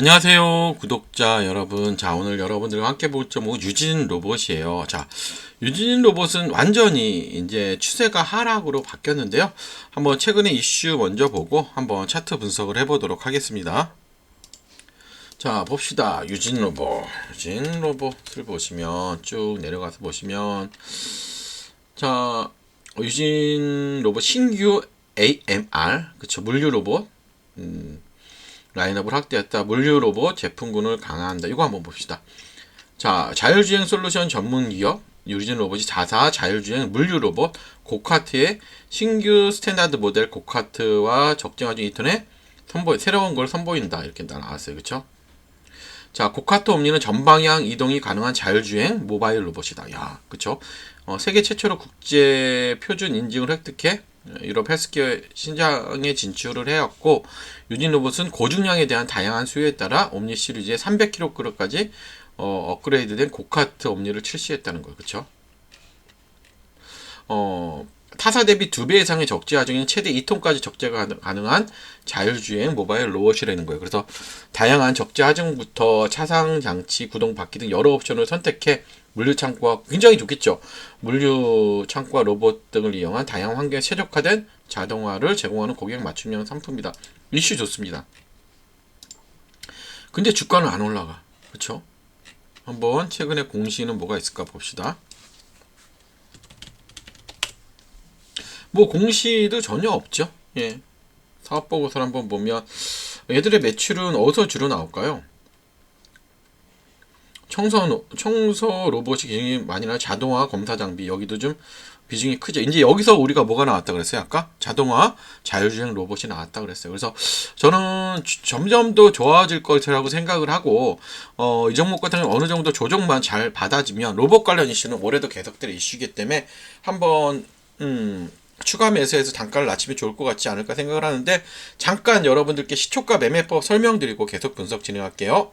안녕하세요, 구독자 여러분. 자, 오늘 여러분들과 함께 볼 점은 유진 로봇이에요. 자, 유진 로봇은 완전히 이제 추세가 하락으로 바뀌었는데요. 한번 최근의 이슈 먼저 보고 한번 차트 분석을 해보도록 하겠습니다. 자, 봅시다. 유진 로봇. 유진 로봇을 보시면 쭉 내려가서 보시면 자, 유진 로봇 신규 AMR, 그쵸, 물류 로봇. 음, 라인업을 확대했다. 물류 로봇 제품군을 강화한다. 이거 한번 봅시다. 자, 자율주행 솔루션 전문 기업 유리진 로봇이 자사 자율주행 물류 로봇 고카트의 신규 스탠다드 모델 고카트와 적정화 중 인터넷 선보 새로운 걸 선보인다. 이렇게 나왔어요. 그렇죠? 자, 고카트 옴니는 전방향 이동이 가능한 자율주행 모바일 로봇이다. 야, 그쵸? 어, 세계 최초로 국제 표준 인증을 획득해 유럽 헬스케어 신장에 진출을 해왔고, 유진 로봇은 고중량에 대한 다양한 수요에 따라 옴니 시리즈의 300kg까지 어, 업그레이드된 고카트 옴니를 출시했다는 거예요. 그쵸? 어, 타사 대비 2배 이상의 적재 하중인 최대 2톤까지 적재가 가능- 가능한 자율주행 모바일 로봇이라는 거예요. 그래서 다양한 적재 하중부터 차상 장치, 구동 바퀴 등 여러 옵션을 선택해 물류 창고와 굉장히 좋겠죠. 물류 창고와 로봇 등을 이용한 다양한 환경에 최적화된 자동화를 제공하는 고객 맞춤형 상품이다. 이슈 좋습니다. 근데 주가는 안 올라가. 그렇죠? 한번 최근에 공시는 뭐가 있을까 봅시다. 뭐 공시도 전혀 없죠. 예. 사업 보고서를 한번 보면 얘들의 매출은 어디서 주로 나올까요? 청소 청소 로봇이 굉장히 많이 나 자동화 검사 장비 여기도 좀 비중이 크죠. 이제 여기서 우리가 뭐가 나왔다 그랬어요? 아까 자동화 자율주행 로봇이 나왔다 그랬어요. 그래서 저는 주- 점점 더 좋아질 것이라고 생각을 하고 어, 이 종목 같은 경우는 어느 정도 조정만 잘 받아지면 로봇 관련 이슈는 올해도 계속될 이슈이기 때문에 한번 음, 추가 매수해서 단가를 낮추면 좋을 것 같지 않을까 생각을 하는데 잠깐 여러분들께 시초가 매매법 설명드리고 계속 분석 진행할게요.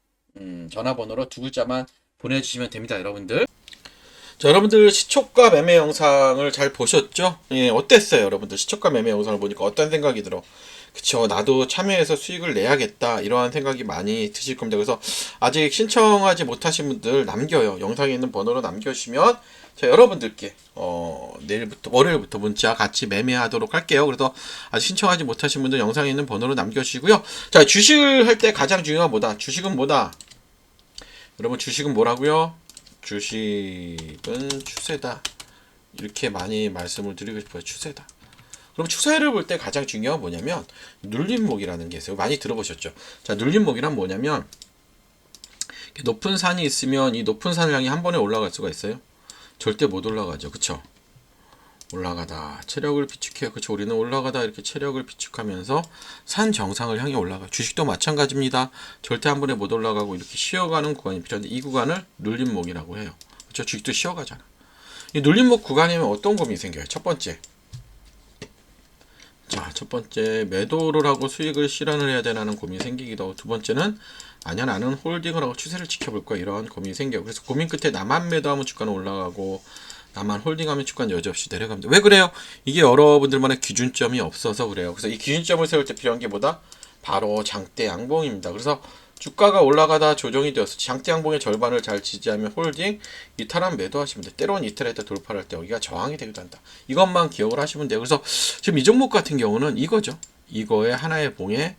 음, 전화번호로 두 글자만 보내주시면 됩니다, 여러분들. 자, 여러분들 시초가 매매 영상을 잘 보셨죠? 예, 어땠어요, 여러분들? 시초가 매매 영상을 보니까 어떤 생각이 들어? 그쵸, 나도 참여해서 수익을 내야겠다, 이러한 생각이 많이 드실 겁니다. 그래서 아직 신청하지 못하신 분들 남겨요. 영상에 있는 번호로 남겨주시면, 자, 여러분들께, 어, 내일부터, 월요일부터 문자 같이 매매하도록 할게요. 그래서 아직 신청하지 못하신 분들 영상에 있는 번호로 남겨주시고요. 자, 주식을 할 때 가장 중요한 뭐다? 주식은 뭐다? 여러분, 주식은 뭐라고요? 주식은 추세다. 이렇게 많이 말씀을 드리고 싶어요. 추세다. 그럼 추세를 볼 때 가장 중요한 건 뭐냐면 눌림목이라는 게 있어요. 많이 들어보셨죠? 자, 눌림목이란 뭐냐면 높은 산이 있으면 이 높은 산을 향해 한 번에 올라갈 수가 있어요? 절대 못 올라가죠. 그쵸? 올라가다 체력을 비축해요. 그쵸? 우리는 올라가다 이렇게 체력을 비축하면서 산 정상을 향해 올라가. 주식도 마찬가지입니다. 절대 한 번에 못 올라가고 이렇게 쉬어가는 구간이 필요한데 이 구간을 눌림목이라고 해요. 그쵸? 주식도 쉬어가잖아. 이 눌림목 구간이면 어떤 고민이 생겨요? 첫 번째. 자, 첫 번째 매도를 하고 수익을 실현을 해야 되는 고민이 생기기도 하고 두 번째는 아니야 나는 홀딩을 하고 추세를 지켜볼 거야 이러한 고민이 생겨요. 그래서 고민 끝에 나만 매도하면 주가는 올라가고 나만 홀딩하면 주가는 여지없이 내려갑니다. 왜 그래요? 이게 여러분들만의 기준점이 없어서 그래요. 그래서 이 기준점을 세울 때 필요한 게 뭐다? 바로 장대 양봉입니다. 그래서 주가가 올라가다 조정이 되어서 장대 양봉의 절반을 잘 지지하면 홀딩, 이탈한 매도하시면 돼요. 때로는 이탈할 때 돌파할 때 여기가 저항이 되기도 한다. 이것만 기억을 하시면 돼요. 그래서 지금 이 종목 같은 경우는 이거죠. 이거의 하나의 봉의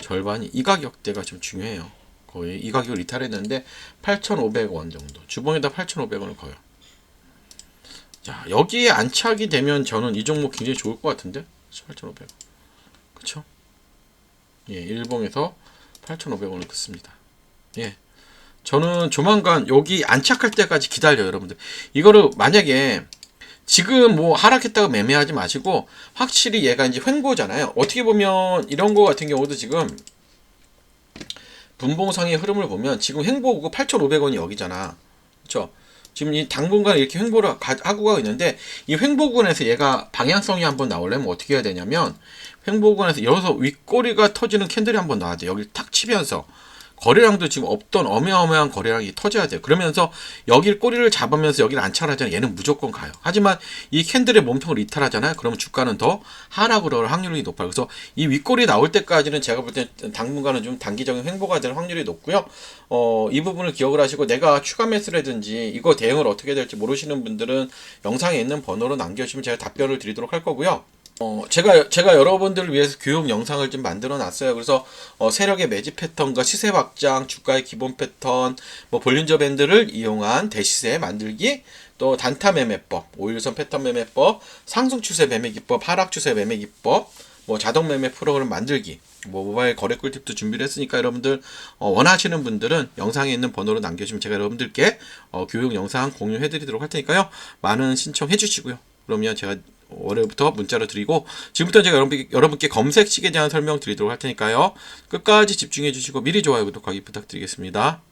절반이 이 가격대가 좀 중요해요. 거의 이 가격을 이탈했는데 8,500원 정도. 주봉에다 8,500원을 거요. 자, 여기에 안착이 되면 저는 이 종목 굉장히 좋을 것 같은데? 8,500원. 그쵸? 예, 일봉에서 8,500원을 긋습니다. 예. 저는 조만간 여기 안착할 때까지 기다려요, 여러분들. 이거를 만약에 지금 뭐 하락했다고 매매하지 마시고 확실히 얘가 이제 횡보잖아요. 어떻게 보면 이런 거 같은 경우도 지금 분봉상의 흐름을 보면 지금 횡보고 8,500원이 여기잖아. 그렇죠? 지금 이 당분간 이렇게 횡보를 가- 하고 가고 있는데 이 횡보군에서 얘가 방향성이 한번 나오려면 어떻게 해야 되냐면 횡보군에서 여기서 윗꼬리가 터지는 캔들이 한번 나와야 돼. 여기 탁 치면서 거래량도 지금 없던 어마어마한 거래량이 터져야 돼요. 그러면서 여길 꼬리를 잡으면서 여기를 안착하잖아요. 얘는 무조건 가요. 하지만 이 캔들의 몸통을 이탈하잖아요. 그러면 주가는 더 하락으로 할 확률이 높아요. 그래서 이 윗꼬리 나올 때까지는 제가 볼 때 당분간은 좀 단기적인 횡보가 될 확률이 높고요. 어, 이 부분을 기억을 하시고 내가 추가 매수라든지 이거 대응을 어떻게 될지 모르시는 분들은 영상에 있는 번호로 남겨주시면 제가 답변을 드리도록 할 거고요. 어, 제가, 제가 여러분들을 위해서 교육 영상을 좀 만들어 놨어요. 그래서, 어, 세력의 매집 패턴과 시세 확장, 주가의 기본 패턴, 뭐, 볼린저 밴드를 이용한 대시세 만들기, 또 단타 매매법, 오일선 패턴 매매법, 상승 추세 매매 기법, 하락 추세 매매 기법, 뭐, 자동 매매 프로그램 만들기, 뭐, 모바일 거래 꿀팁도 준비를 했으니까 여러분들, 어, 원하시는 분들은 영상에 있는 번호로 남겨주시면 제가 여러분들께, 어, 교육 영상 공유해 드리도록 할 테니까요. 많은 신청해 주시고요. 그러면 제가 월요일부터 문자로 드리고 지금부터 제가 여러분, 여러분께 검색식에 대한 설명 드리도록 할 테니까요. 끝까지 집중해 주시고 미리 좋아요 구독하기 부탁드리겠습니다.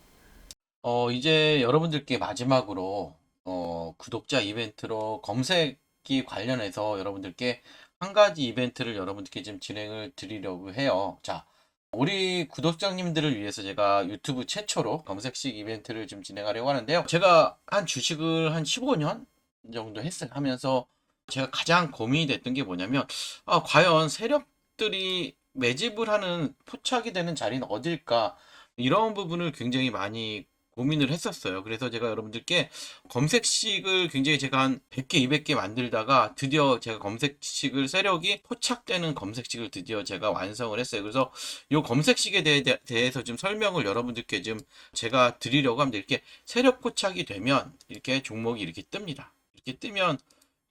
어, 이제 여러분들께 마지막으로 어, 구독자 이벤트로 검색기 관련해서 여러분들께 한 가지 이벤트를 여러분들께 좀 진행을 드리려고 해요. 자, 우리 구독자님들을 위해서 제가 유튜브 최초로 검색식 이벤트를 좀 진행하려고 하는데요. 제가 한 주식을 한 15년 정도 했어요. 하면서 제가 가장 고민이 됐던 게 뭐냐면, 아, 과연 세력들이 매집을 하는 포착이 되는 자리는 어딜까? 이런 부분을 굉장히 많이 고민을 했었어요. 그래서 제가 여러분들께 검색식을 굉장히 제가 한 100개, 200개 만들다가 드디어 제가 검색식을 세력이 포착되는 검색식을 드디어 제가 완성을 했어요. 그래서 이 검색식에 대해, 대해서 좀 설명을 여러분들께 좀 제가 드리려고 합니다. 이렇게 세력 포착이 되면 이렇게 종목이 이렇게 뜹니다. 이렇게 뜨면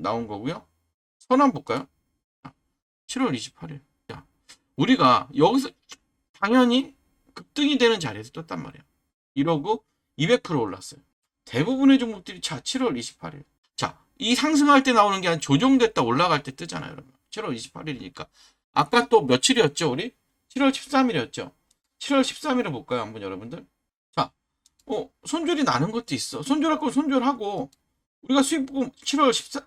나온 거고요. 선언 볼까요? 7월 28일. 자, 우리가 여기서 당연히 급등이 되는 자리에서 떴단 말이에요. 이러고 200% 올랐어요. 대부분의 종목들이 자 7월 28일. 자, 이 상승할 때 나오는 게 한 조정됐다 올라갈 때 뜨잖아요, 여러분. 7월 28일이니까. 아까 또 며칠이었죠, 우리? 7월 13일이었죠. 7월 13일을 볼까요, 한번 여러분들? 자, 어, 손절이 나는 것도 있어. 손절할 건 손절하고 우리가 수익보험 7월 14,